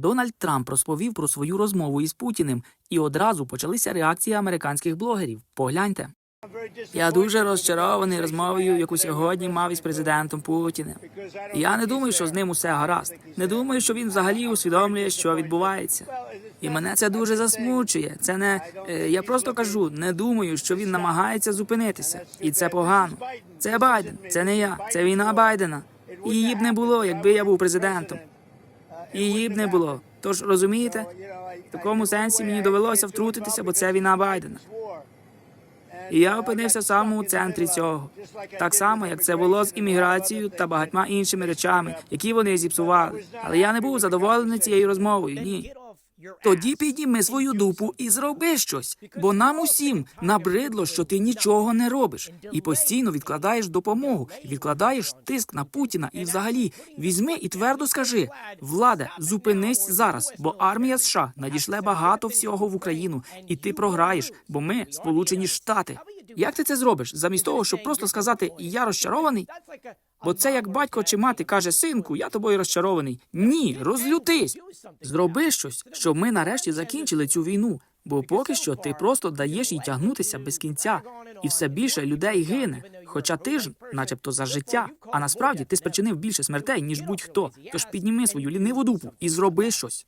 Дональд Трамп розповів про свою розмову із Путіним, і одразу почалися реакції американських блогерів. Погляньте. Я дуже розчарований розмовою, яку сьогодні мав із президентом Путіним. Я не думаю, що з ним усе гаразд. Не думаю, що він взагалі усвідомлює, що відбувається. І мене це дуже засмучує. Це не е, я просто кажу, не думаю, що він намагається зупинитися, і це погано. Це Байден, це не я, це війна Байдена. Її б не було, якби я був президентом. Її б не було. Тож розумієте, в такому сенсі мені довелося втрутитися, бо це війна Байдена. І я опинився саме у центрі цього, так само, як це було з імміграцією та багатьма іншими речами, які вони зіпсували. Але я не був задоволений цією розмовою. Ні. Тоді підніми свою дупу і зроби щось, бо нам усім набридло, що ти нічого не робиш і постійно відкладаєш допомогу, відкладаєш тиск на Путіна. І взагалі візьми і твердо скажи: влада, зупинись зараз, бо армія США надішле багато всього в Україну, і ти програєш, бо ми Сполучені Штати. Як ти це зробиш? Замість того, щоб просто сказати Я розчарований? Бо це як батько чи мати каже, синку, я тобою розчарований. Ні, розлютись. Зроби щось, щоб ми нарешті закінчили цю війну. Бо поки що ти просто даєш їй тягнутися без кінця, і все більше людей гине. Хоча ти ж, начебто, за життя. А насправді ти спричинив більше смертей, ніж будь-хто. Тож підніми свою ліниву дупу і зроби щось.